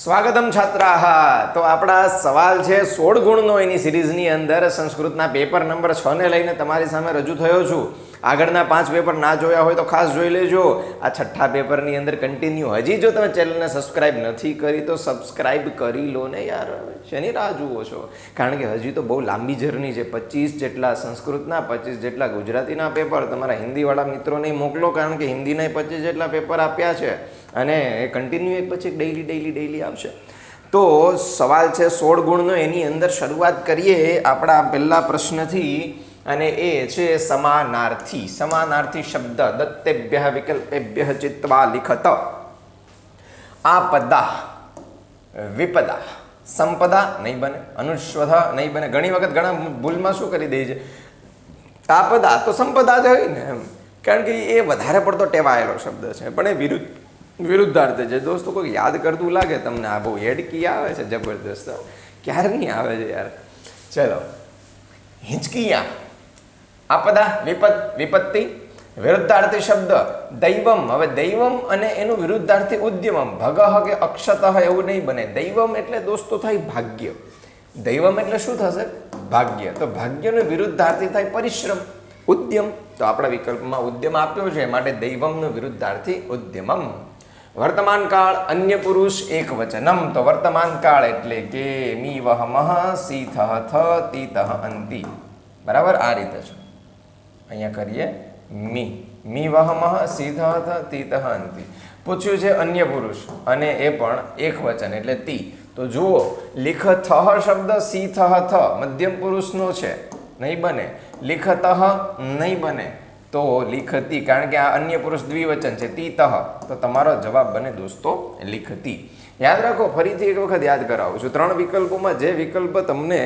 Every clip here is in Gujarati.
સ્વાગતમ છાત્રાહ. તો આપણા સવાલ છે સોળ ગુણનો એની સિરીઝની અંદર સંસ્કૃતના પેપર નંબર છ ને લઈને તમારી સામે રજૂ થયો છું. આગળના પાંચ પેપર ના જોયા હોય તો ખાસ જોઈ લેજો. આ છઠ્ઠા પેપરની અંદર કન્ટિન્યુ હજી જો તમે ચેનલને સબસ્ક્રાઇબ નથી કરી તો સબસ્ક્રાઇબ કરી લો ને યાર. શેની રાહ જુઓ છો? કારણ કે હજી તો બહુ લાંબી જર્ની છે. પચીસ જેટલા સંસ્કૃતના, પચીસ જેટલા ગુજરાતીના પેપર તમારા હિન્દીવાળા મિત્રોને મોકલો કારણ કે હિન્દીના પચીસ જેટલા પેપર આપ્યા છે અને એ કન્ટિન્યુ એક પછી ડેઈલી ડેઈલી ડેઈલી આવશે. તો સવાલ છે સોળ ગુણનો. એની અંદર શરૂઆત કરીએ. આપણા પહેલા પ્રશ્નથી અને એ છે સમાનાર્થી. સમાનાર્થી શબ્દ દત્તેભ્ય વિકલ્પેભ્ય ચિત્વા લિખત. આપદા, વિપદા, સંપદા નહીં બને અનુસ્વધ નહીં બને. ઘણી વખત ઘણા ભૂલમાં શું કરી દે છે? આપદા તો સંપદા જ હોય ને એમ. કારણ કે એ વધારે પડતો ટેવાયેલો શબ્દ છે. પણ એ વિરુદ્ધ, વિરુદ્ધાર્થ છે. દોસ્તો કોઈ યાદ કરતું લાગે તમને, આ બહુ હેડકી આવે છે, જબરદસ્ત. ક્યારની આવે છે યાર? ચલો, હિંચકિયા. આપદા વિપત વિપત્તિ, વિરુદ્ધાર્થી શબ્દ, દૈવમ. હવે દૈવમ અને એનું વિરુદ્ધાર્થી ઉદ્યમમ. ભગહ કે અક્ષત એવું નહીં બને. દૈવમ એટલે દોસ્તો થાય ભાગ્ય. દૈવમ એટલે શું થશે? ભાગ્ય. તો ભાગ્યનું વિરુદ્ધાર્થી થાય પરિશ્રમ, ઉદ્યમ. તો આપણા વિકલ્પમાં ઉદ્યમ આપ્યો છે. માટે દૈવમનું વિરુદ્ધાર્થી ઉદ્યમમ. વર્તમાન કાળ અન્ય પુરુષ એક વચનમ તો વર્તમાન કાળ એટલે કે મી વહ મહ સી થ અંતિ. બરાબર? આ રીતે છે. અહીંયા કરીએ મી. મી વહ મહ સી થહ થ તી તહ અંતિ પૂછ્યું છે અન્ય પુરુષ, અને એ પણ એક વચન, એટલે તી. તો જુઓ લિખ થહ શબ્દ સી થહ થ મધ્યમ પુરુષનો છે, નહીં બને. લિખતઃ નહીં બને. તો લિખતી, કારણ કે આ અન્ય પુરુષ દ્વિવચન છે તી તહ તો તમારો જવાબ બને દોસ્તો, લિખતી. યાદ રાખો, ફરીથી એક વખત યાદ કરાવું છું. ત્રણ વિકલ્પોમાં જે વિકલ્પ તમને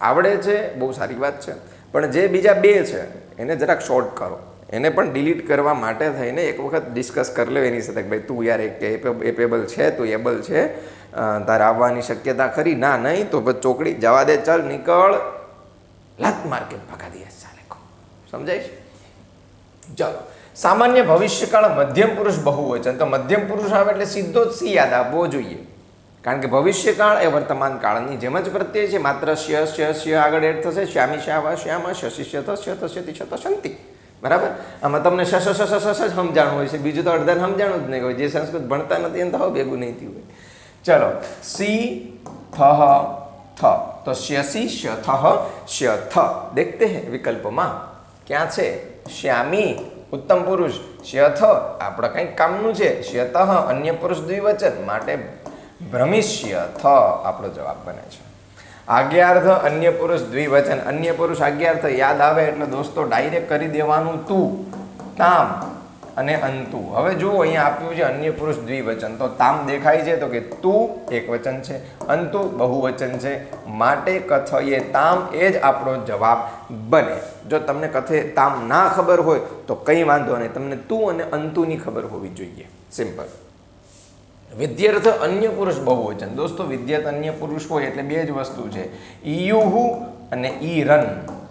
આવડે છે, બહુ સારી વાત છે. પણ જે બીજા બે છે, એને જરાક શોર્ટ કરો. એને પણ ડિલીટ કરવા માટે થઈને એક વખત ડિસ્કસ કરી લે એની સાથે કે ભાઈ તું યાર એક એપેબલ છે, તું એબલ છે તારે આવવાની શક્યતા ખરી? ના, નહીં. તો પછી ચોકડી જવા દે, ચાલ, નીકળ. લાત માર્કેટ ભગા દે ચાલે સમજાય છે ચાલો. સામાન્ય ભવિષ્યકાળ મધ્યમ પુરુષ બહુ હોય છે. તો મધ્યમ પુરુષ આવે એટલે સીધો જ સી યાદ આપવો જોઈએ. કારણ કે ભવિષ્યકાળ એ વર્તમાન કાળની જેમ જ પ્રત્યય છે. માત્ર શ્ય શ્ય શ્ય આગળ એડ થશે. શ્યામી શ્યા શ્યામ શશી થશ્ય થશે શતી શત. બરાબર? આમાં તમને શશ શશ શશ શ સમજાણું હોય છે. બીજું તો અડધાને સમજાણું જ નહીં હોય. જે સંસ્કૃત ભણતા નથી એને તો ભેગું નહીં થયું હોય. ચલો. સી, થ થ. તો શ્યસી શ્ય થ શ્ય થ. દેખતે હે વિકલ્પમાં. ક્યાં છે? શ્યામી, ઉત્તમ પુરુષ. શ્યથ આપણા કંઈક કામનું છે. શ્યતઃ અન્ય પુરુષ દ્વિવચન. માટે ભ્રમિષ્ય થ આપણો જવાબ બને છે. આજ્ઞાર્થ અન્ય પુરુષ દ્વિવચન. અન્ય પુરુષ આજ્ઞાર્થ યાદ આવે એટલે દોસ્તો ડાયરેક્ટ કરી દેવાનું તું, તામ અને અંતુ. હવે જુઓ, અહીંયા આપ્યું છે અન્ય પુરુષ દ્વિવચન. તો તામ દેખાય છે તો કે તું એક વચન છે, અંતુ બહુવચન છે. માટે કથયે તામ એ જ આપણો જવાબ બને. જો તમને કથે તામ ના ખબર હોય તો કંઈ વાંધો નહીં. તમને તું અને અંતુની ખબર હોવી જોઈએ. સિમ્પલ. વિદ્યાર્થ અન્ય પુરુષ બહુવચન. દોસ્તો, વિદ્યાર્થ અન્ય પુરુષ હોય એટલે બે જ વસ્તુ છે. ઈયુહુ અને ઈ રન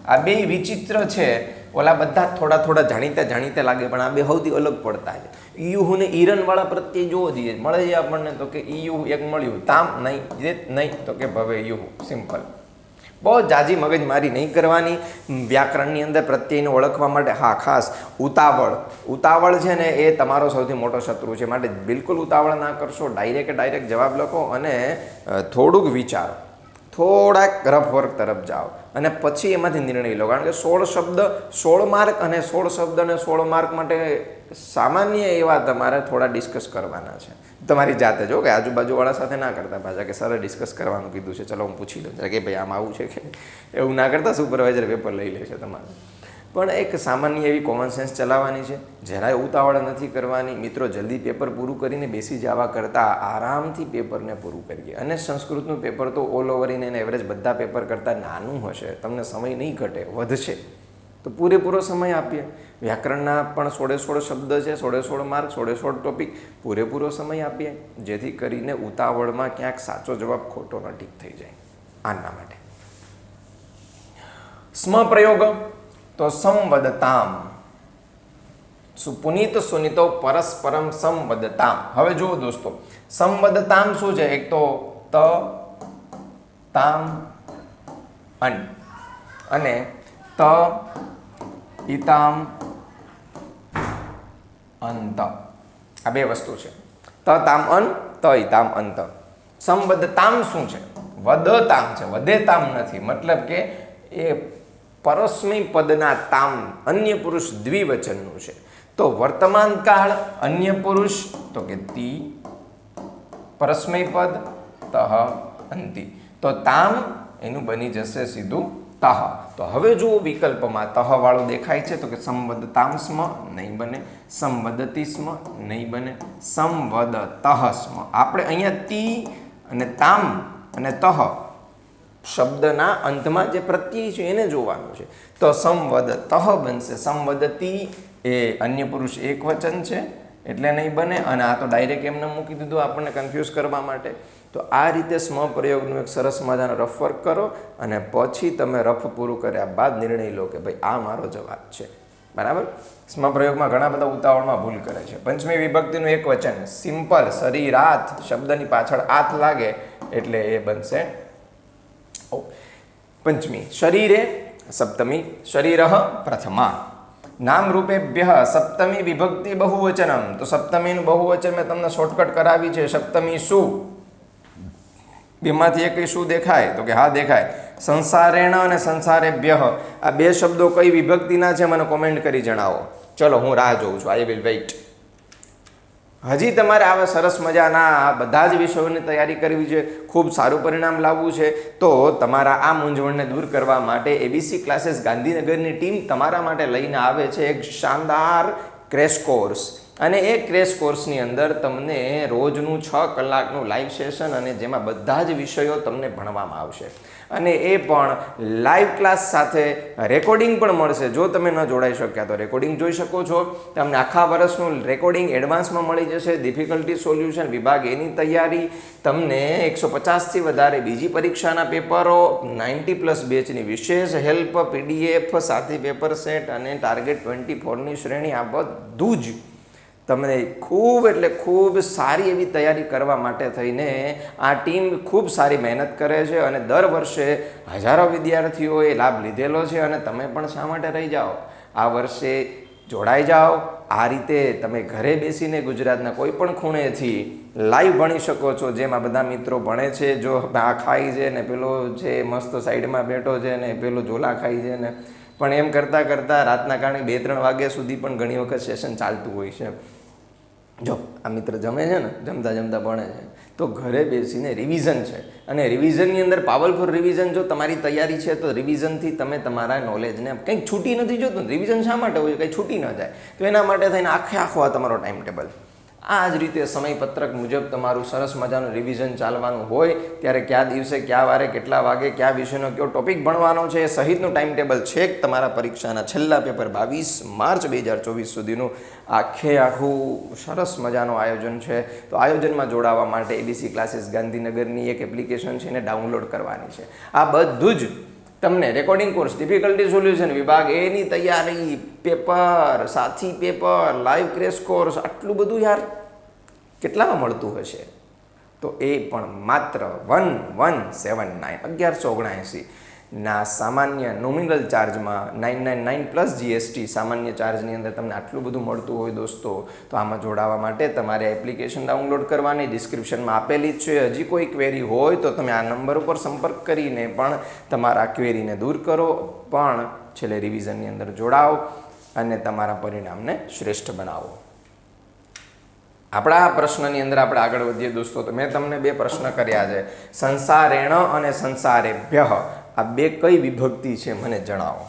આ બે વિચિત્ર છે. ઓલા બધા થોડા થોડા જાણીતા જાણીતા લાગે, પણ આ બે સૌથી અલગ પડતા છે. ઈયુહુ ને ઈરનવાળા પ્રત્યે જોવો જોઈએ. મળે છે આપણને તો કે ઈયુહુ એક મળ્યું. તામ નહીં જે નહીં, તો કે ભવે યુહુ સિમ્પલ. બહુ જાજી મગજ મારી નહીં કરવાની. વ્યાકરણની અંદર પ્રત્યયને ઓળખવા માટે હા, ખાસ ઉતાવળ. ઉતાવળ છે ને એ તમારો સૌથી મોટો શત્રુ છે. માટે બિલકુલ ઉતાવળ ના કરશો. ડાયરેક્ટ ડાયરેક્ટ જવાબ લખો અને થોડુંક વિચારો. થોડાક રફ વર્ક તરફ જાઓ. અને પછી એમાંથી નિર્ણય લો. કારણ કે સોળ શબ્દ, સોળ માર્ક અને સોળ શબ્દ અને સોળ માર્ક માટે સામાન્ય એવા તમારે થોડા ડિસ્કસ કરવાના છે. તમારી જાતે જો કે આજુબાજુવાળા સાથે ના કરતા પાછા કે સરે ડિસ્કસ કરવાનું કીધું છે, ચલો હું પૂછી લઉં. કે ભાઈ આમ આવું છે કે? એવું ના કરતા સુપરવાઇઝર પેપર લઈ લે છે તમારે. પણ એક સામાન્ય એવી કોમન સેન્સ ચલાવવાની છે. જરાય ઉતાવળ નથી કરવાની. મિત્રો, જલ્દી પેપર પૂરું કરીને બેસી જવા કરતાં આરામથી પેપરને પૂરું કરીએ. અને સંસ્કૃતનું પેપર તો all over in an average બધા પેપર કરતાં નાનું હશે. તમને સમય નહીં ઘટે, વધશે. તો પૂરેપૂરો સમય આપીએ. વ્યાકરણના પણ સોળે સોળ શબ્દ છે, સોળે સોળ માર્ક, સોળે સોળ ટોપિક પૂરેપૂરો સમય આપીએ, જેથી કરીને ઉતાવળમાં ક્યાંક સાચો જવાબ ખોટો ન ઠીક થઈ જાય. આના માટે. સ્મ પ્રયોગ તો સંવદતામ સુપુનિત સુનિતો પરસ્પરમ સંવદતામ હવે જુઓ દોસ્તો, સંવદતામ શું છે? એક તો ત, તામ, અન. અને ત ઇતામ અંત. આ બે વસ્તુ છે. ત, તામ, અન, ત ઇતામ અંત. સંવદતામ શું છે? વદતામ છે. વધેતામ નથી. મતલબ કે એ પરસ્મય પદના તામ અન્ય પુરુષ દ્વિવચનનું છે. તો વર્તમાન કાળ અન્ય પુરુષ, તો કે તી, પરસ્મય પદ, તહ, અંતિ. તો તામ એનું બની જશે સીધું તહ. તો હવે જુઓ વિકલ્પમાં તહ વાળો દેખાય છે, તો કે સંવદતામ સ્મ નહીં બને. સંવદતી સ્મ નહીં બને. સંવદ તહ સ્મ આપણે અહીંયા તી અને તામ અને તહ શબ્દના અંતમાં જે પ્રત્યય છે એને જોવાનું છે. તો સંવદ તહ બનશે. સંવદતી એ અન્ય પુરુષ એક વચન છે, એટલે નહીં બને. અને આ તો ડાયરેક્ટ એમને મૂકી દીધું આપણને કન્ફ્યુઝ કરવા માટે. તો આ રીતે સ્મ પ્રયોગનું એક સરસ મજાનો રફ વર્ક કરો અને પછી તમે રફ પૂરું કર્યા બાદ નિર્ણય લો કે ભાઈ આ મારો જવાબ છે. બરાબર? સ્મ પ્રયોગમાં ઘણા બધા ઉતાવળમાં ભૂલ કરે છે. પંચમી વિભક્તિનું એક વચન, સિમ્પલ શરીરાત શબ્દની પાછળ આથ લાગે એટલે એ બનશે પંચમી શરીરે સપ્તમી શરીર પ્રથમા નામ રૂપેભ્ય સપ્તમી વિભક્તિ બહુવચનમ તો સપ્તમીનું બહુવચન મેં તમને શોર્ટકટ કરાવી છે સપ્તમી શું બેમાંથી એક શું દેખાય? તો કે હા, દેખાય. સંસારેણ અને સંસારેભ્ય. આ બે શબ્દો કઈ વિભક્તિના છે, મને કોમેન્ટ કરી જણાવો. ચલો, હું રાહ જોઉં છું. આઈ વિલ વેઇટ હજી તમારે આવા સરસ મજાના બધા જ વિષયોની તૈયારી કરવી છે, ખૂબ સારું પરિણામ લાવવું છે, તો તમારા આ મૂંઝવણને દૂર કરવા માટે એબીસી ક્લાસીસ ગાંધીનગરની ટીમ તમારા માટે લઈને આવે છે એક શાનદાર ક્રેશ કોર્સ અને એ ક્રેશ કોર્સની અંદર તમને રોજનું છ કલાકનું લાઈવ સેશન અને જેમાં બધા જ વિષયો તમને ભણવામાં આવશે. અને એ પણ લાઈવ ક્લાસ સાથે રેકોર્ડિંગ પણ મળશે. જો તમે ન જોડાઈ શક્યા તો રેકોર્ડિંગ જોઈ શકો છો. તમને આખા વર્ષનું રેકોર્ડિંગ એડવાન્સમાં મળી જશે. ડિફિકલ્ટી સોલ્યુશન વિભાગ એની તૈયારી. તમને એકસો પચાસથી વધારે બીજી પરીક્ષાના પેપરો નાઇન્ટી પ્લસ બેચની વિશેષ હેલ્પ પીડીએફ સાથી પેપર સેટ અને ટાર્ગેટ ટ્વેન્ટી ફોરની શ્રેણી, આ બધું જ તમને ખૂબ એટલે ખૂબ સારી એવી તૈયારી કરવા માટે થઈને આ ટીમ ખૂબ સારી મહેનત કરે છે અને દર વર્ષે હજારો વિદ્યાર્થીઓએ લાભ લીધેલો છે અને તમે પણ શા માટે રહી જાઓ? આ વર્ષે જોડાઈ જાઓ. આ રીતે તમે ઘરે બેસીને ગુજરાતના કોઈ પણ ખૂણેથી લાઈવ ભણી શકો છો, જેમ બધા મિત્રો ભણે છે, જો આ ખાઈ છે ને પેલો છે મસ્ત સાઈડમાં બેઠો છે ને પેલો ઝોલા ખાઈ છે ને પણ એમ કરતાં કરતાં રાતના કારણે બે ત્રણ વાગ્યા સુધી પણ ઘણી વખત સેશન ચાલતું હોય છે. જો, આ મિત્ર જમે છે ને, જમતા જમતા ભણે છે. તો ઘરે બેસીને રિવિઝન છે. અને રિવિઝનની અંદર પાવરફુલ રિવિઝન જો તમારી તૈયારી છે, તો રિવિઝનથી તમે તમારા નોલેજને કંઈક છૂટી નથી જોતું. રિવિઝન શા માટે હોય? કંઈ છૂટી ન જાય. તો એના માટે થઈને આખે આખો આ તમારો ટાઈમ ટેબલ આ જ રીતે સમયપત્રક મુજબ તમારું સરસ મજાનું રિવિઝન ચાલવાનું હોય, ત્યારે કયા દિવસે, કયા વારે, કેટલા વાગે, કયા વિષયનો કયો ટોપિક ભણવાનો છે, એ સહિતનું ટાઈમ ટેબલ છે તમારા પરીક્ષાના છેલ્લા પેપર બાવીસ માર્ચ બે હજાર ચોવીસ સુધીનું. આખે આખું સરસ મજાનું આયોજન છે. તો આયોજનમાં જોડાવા માટે એબીસી ક્લાસીસ ગાંધીનગરની એક એપ્લિકેશન છે, એને ડાઉનલોડ કરવાની છે. આ બધું જ તમને રેકોર્ડિંગ કોર્સ ડિફિકલ્ટી સોલ્યુશન વિભાગ, એની તૈયારી પેપર સાથી પેપર લાઈવ ક્રેશ કોર્સ આટલું બધું યાર કેટલામાં મળતું હશે? તો એ પણ માત્ર વન વન સેવન નાઇન અગિયારસો ઓગણએંસી. ના, સામાન્ય nominal ચાર્જમાં nine nine nine plus GST સામાન્ય ચાર્જની અંદર તમને આટલું બધું મળતું હોય દોસ્તો, તો આમાં જોડાવા માટે તમારે એપ્લિકેશન ડાઉનલોડ કરવાની ડિસ્ક્રિપ્શનમાં આપેલી જ છે. હજી કોઈ ક્વેરી હોય તો તમે આ નંબર ઉપર સંપર્ક કરીને પણ તમારા ક્વેરીને દૂર કરો. પણ છેલ્લે રિવિઝનની અંદર જોડાઓ અને તમારા પરિણામને શ્રેષ્ઠ બનાવો. આપણા આ પ્રશ્નની અંદર આપણે આગળ વધીએ દોસ્તો. તો મેં તમને બે પ્રશ્ન કર્યા છે. સંસારેણ અને સંસારેભ્ય. આ બે કઈ વિભક્તિ છે મને જણાવો.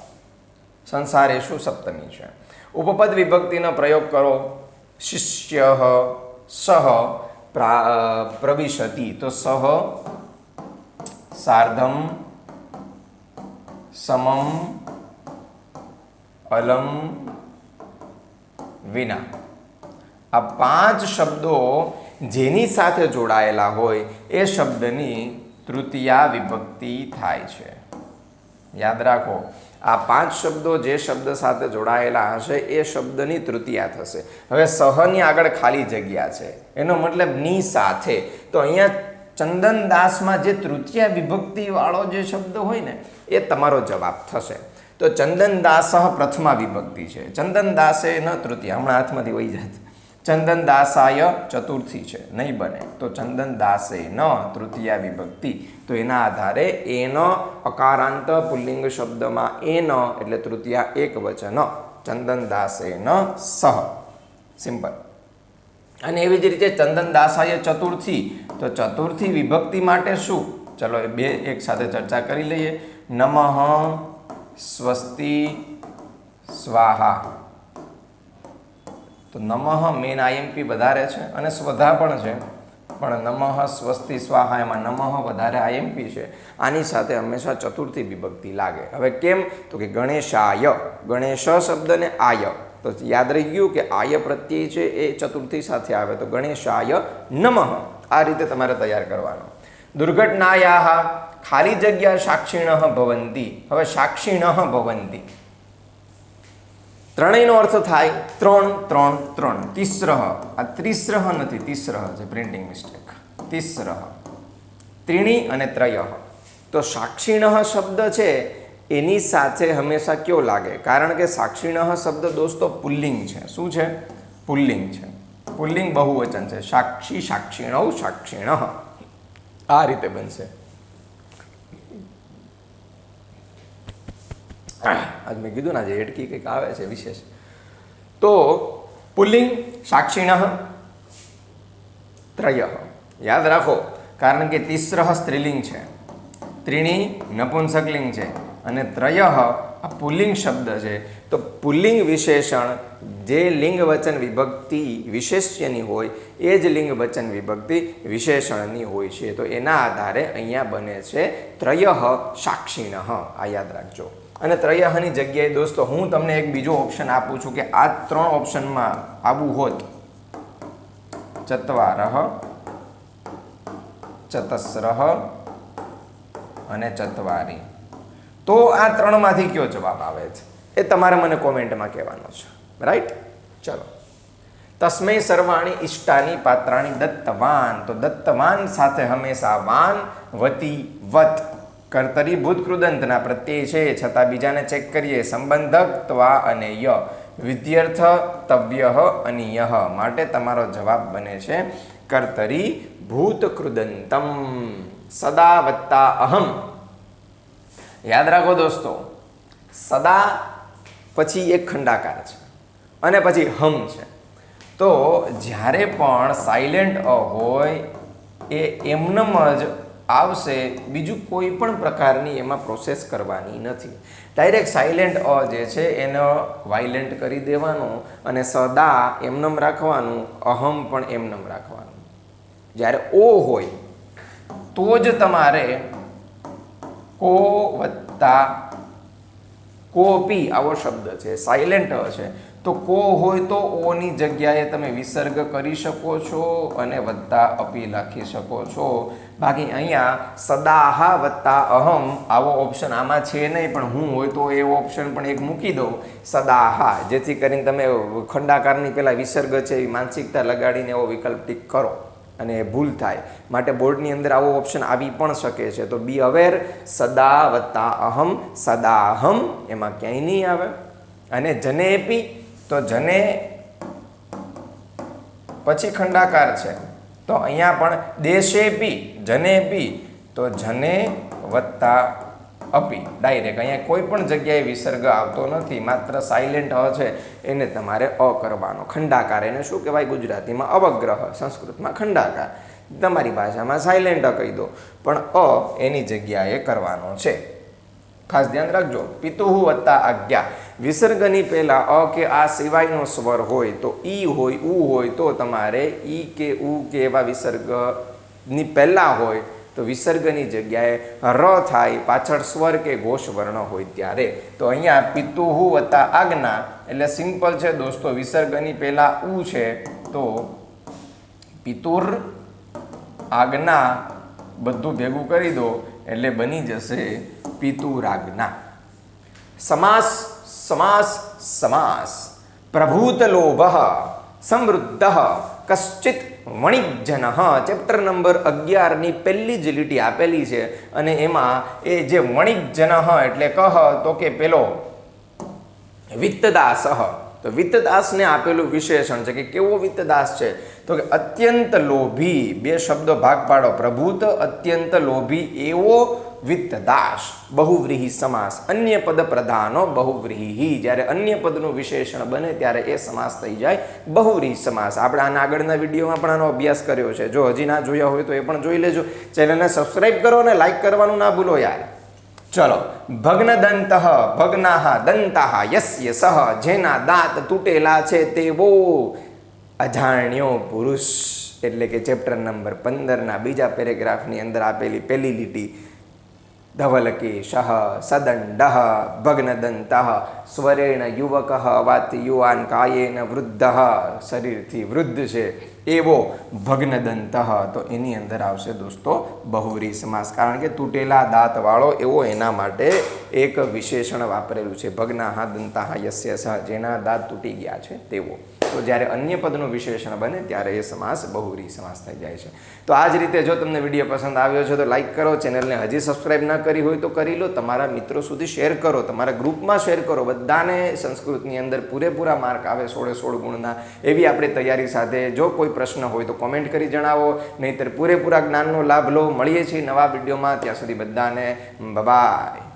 સંસારે શું સપ્તમી છે? ઉપપદ વિભક્તિનો પ્રયોગ કરો. શિષ્ય સહ પ્રા પ્રવિશતિ. તો સહ સાર્ધમ, સમમ, અલમ, વિના. આ પાંચ શબ્દો જેની સાથે જોડાયેલા હોય એ શબ્દની તૃતીયા વિભક્તિ થાય છે. યાદ રાખો, આ પાંચ શબ્દો જે શબ્દ સાથે જોડાયેલા હશે, એ શબ્દની તૃતીયા થશે. હવે સહની આગળ ખાલી જગ્યા છે. એનો મતલબની સાથે. તો અહીંયા ચંદનદાસમાં જે તૃતીય વિભક્તિ વાળો જે શબ્દ હોય ને, એ તમારો જવાબ થશે. તો ચંદનદાસ પ્રથમા વિભક્તિ છે. ચંદનદાસે ન તૃતીય, હમણાં હાથમાંથી વહી જાય ચંદન દાસાય ચતુર્થી છે, નહીં બને. તો ચંદન દાસે ન તૃતીયા વિભક્તિ, તો એના આધારે એન અકારાંત પુલ્લિંગ શબ્દમાં એન, એટલે તૃતીયા એક વચન ચંદન દાસે ન સહ. સિમ્પલ. અને એવી જ રીતે ચંદન દાસાય ચતુર્થી, તો ચતુર્થી વિભક્તિ માટે શું? ચલો એ બે એક સાથે ચર્ચા કરી લઈએ. નમઃ, સ્વસ્તિ, સ્વાહા. તો નમઃ મેન આઈએમપી વધારે છે અને સ્વધા પણ છે. પણ નમઃ સ્વસ્તિ સ્વાહા એમાં નમઃ વધારે આઈએમપી છે. આની સાથે હંમેશા ચતુર્થી વિભક્તિ લાગે. હવે કેમ? તો કે ગણેશાય, ગણેશ શબ્દને આય. તો યાદ રહી ગયું કે આય પ્રત્યય છે એ ચતુર્થી સાથે આવે. તો ગણેશાય નમઃ. આ રીતે તમારે તૈયાર કરવાનો. દુર્ઘટનાયા ખાલી જગ્યા સાક્ષીણ ભવંતી. હવે સાક્ષીણ ભવંતી. ત્રણેયનો અર્થ થાય ત્રણ ત્રણ ત્રણ. તિસ્રહ. આ ત્રિસ્રહ નથી, તિસ્રહ છે પ્રિન્ટિંગ મિસ્ટેક તિસ્રહ. ત્રીણી અને ત્રય તો સાક્ષીણ શબ્દ છે, એની સાથે હંમેશા કયો લાગે? કારણ કે સાક્ષીણ શબ્દ દોસ્તો પુલ્લિંગ છે. શું છે? પુલ્લિંગ છે. પુલ્લિંગ બહુવચન છે. સાક્ષી સાક્ષીણ સાક્ષીણ. આ રીતે બનશે. આજ મેં કીધું ને, આજે એટકી કંઈક આવે છે વિશેષ. તો પુલ્લિંગ સાક્ષીણ ત્રય. યાદ રાખો, કારણ કે તિસ્રહ સ્ત્રીલિંગ છે. ત્રીણી નપુંસકલિંગ છે. અને ત્રય આ પુલ્લિંગ શબ્દ છે. તો પુલ્લિંગ વિશેષણ જે લિંગ વચન વિભક્તિ વિશેષ્યની હોય, એ જ લિંગ વચન વિભક્તિ વિશેષણની હોય છે. તો એના આધારે અહીંયા બને છે ત્રય સાક્ષીણ. આ યાદ રાખજો. અને ત્રયહની જગ્યાએ દોસ્તો, હું તમને એક બીજો ઓપ્શન આપું છું કે આ ત્રણ ઓપ્શનમાં આવું હોત. ચત્વારહ, ચતસ્રહ અને ચત્વારી. તો આ ત્રણમાંથી કયો જવાબ આવે છે? એ તમારે મને કોમેન્ટમાં કહેવાનો છે. રાઈટ ચલો. તસ્મૈ સર્વાણી ઈષ્ટાની પાત્રાણી દત્તવાન. તો દત્તવાન સાથે હંમેશા વાન વતી વત. કર્તરી ભૂતકૃદંતના પ્રત્યય છે, છતાં બીજાને ચેક કરીએ. સંબંધક, ત્વા અને ય. વિદ્યર્થ, તવ્ય અને યહ માટે તમારો જવાબ બને છે, કર્તરી ભૂત કૃદંતમ. સદા વત્તા અહમ. યાદ રાખો દોસ્તો, સદા પછી એક ખંડાકાર છે અને પછી હમ છે. તો જ્યારે પણ સાયલેન્ટ અ હોય, એ એમનમ જ આવશે, બીજું કોઈ પણ પ્રકારની એમાં પ્રોસેસ કરવાની નથી. ડાયરેક્ટ સાયલેન્ટ અ, જે છે, એને વાયલેન્ટ કરી દેવાનું અને સદા એમનમ રાખવાનું, અહમ પણ એમનમ રાખવાનું. જ્યારે ઓ હોય, તો જ તમારે કો વત્તા કોપી આવો શબ્દ છે. સાયલેન્ટ છે. તો કો હોય તો ઓની જગ્યાએ તમે વિસર્ગ કરી શકો છો અને વત્તા અપી લખી શકો છો. બાકી અહીંયા સદાહા વત્તા અહમ આવો ઓપ્શન આમાં છે નહીં, પણ હું હોય તો એ ઓપ્શન પણ એક મૂકી દઉં. સદાહા, જેથી કરીને તમે ખંડાકારની પેલા વિસર્ગ છે એ માનસિકતા લગાડીને એવો વિકલ્પ ટીક કરો અને ભૂલ થાય. માટે બોર્ડની અંદર આવો ઓપ્શન આવી પણ શકે છે. તો બી અવેર સદા વત્તા અહમ, સદાહમ, એમાં ક્યાંય નહીં આવે. અને જનેપી તો જને પછી ખંડાકાર છે. તો અહીંયા પણ દેશે પી જને પી તો જને વત્તા અપી. ડાયરેક્ટ અહીંયા કોઈ પણ જગ્યાએ વિસર્ગ આવતો નથી, માત્ર સાયલેન્ટ અ છે, એને તમારે અ કરવાનો. ખંડાકાર એને શું કહેવાય? ગુજરાતીમાં અવગ્રહ, સંસ્કૃતમાં ખંડાકાર. તમારી ભાષામાં સાયલેન્ટ અ કહી દો, પણ અ એની જગ્યાએ કરવાનો છે. ખાસ ધ્યાન રાખજો. પિતુહુ વત્તા આજ્ઞા. વિસર્ગની પહેલાં અ કે આ સિવાયનો સ્વર હોય તો ઈ હોય, ઉ હોય તો તમારે ઈ કે ઉ કે એવા વિસર્ગની પહેલાં હોય તો વિસર્ગની જગ્યાએ ર થાય, પાછળ સ્વર કે ઘોષ વર્ણ હોય ત્યારે. તો અહીંયા પિતુહુ વત્તા આજ્ઞા, એટલે સિમ્પલ છે દોસ્તો, વિસર્ગની પહેલા ઉ છે તો પિતુર આજ્ઞા બધું ભેગું કરી દો, એટલે બની જશે પિતુરાજ્ઞા. સમાસ સમાસ સમાસ પ્રભૂતલોભ સમૃદ્ધ કશ્ચિત વણિજન ચેપ્ટર નંબર અગિયારની પહેલી જ લીટી આપેલી છે અને એમાં એ જે વણિજન એટલે કહ, તો કે પેલો વિત્તદાસ. તો વિત્તદાસને આપેલું વિશેષણ છે કે કેવો વિત્તદાસ છે? તો કે અત્યંત લોભી, બે શબ્દો ભાગ પાડો. પ્રભુત અત્યંત લોભી એવો વિત્તદાસ બહુવ્રીહી સમાસ અન્ય પદ પ્રધાનો બહુવ્રીહી જ્યારે અન્ય પદનું વિશેષણ બને ત્યારે એ સમાસ થઈ જાય બહુવ્રીહી સમાસ. આપણે આના આગળના વિડીયોમાં પણ આનો અભ્યાસ કર્યો છે. જો હજી ના જોયા હોય તો એ પણ જોઈ લેજો. ચેનલને સબસ્ક્રાઈબ કરો અને લાઈક કરવાનું ના ભૂલો યાર. ચલો ભગ્ન દંત ભગ્નાહ, દંતાહ, યસ્ય સહ, જેના દાંત તૂટેલા છે તેવો. અજાણ્યો પુરુષ, એટલે કે ચેપ્ટર નંબર પંદરના બીજા પેરેગ્રાફની અંદર આપેલી પહેલી લીટી ધવલકી શહ સદંડ ભગ્નદંત સ્વરેણ યુવક વાત યુવાન કાયેન વૃદ્ધ શરીરથી વૃદ્ધ છે એવો ભગ્નદંત તો એની અંદર આવશે દોસ્તો બહુરી સમાસ કારણ કે તૂટેલા દાંતવાળો એવો એના માટે એક વિશેષણ વાપરેલું છે ભગ્નાહ દંતાહ યસ્ય સહ જેના દાંત તૂટી ગયા છે તેવો તો જ્યારે અન્ય પદનું વિશેષણ બને ત્યારે એ સમાસ બહુરી સમાસ થઈ જાય છે. તો આ જ રીતે જો તમને વીડિયો પસંદ આવ્યો છે તો લાઇક કરો, ચેનલને હજી સબસ્ક્રાઇબ ના કરી હોય તો કરી લો. તમારા મિત્રો સુધી શેર કરો, તમારા ગ્રુપમાં શેર કરો. બધાને સંસ્કૃતની અંદર પૂરેપૂરા માર્ક આવે સોળે સોળ ગુણના એવી આપણી તૈયારી સાથે. જો કોઈ પ્રશ્ન હોય તો કોમેન્ટ કરી જણાવો. નહીંતર પૂરેપૂરા જ્ઞાનનો લાભ લો. મળીએ છીએ નવા વિડીયોમાં. ત્યાં સુધી બધાને બાય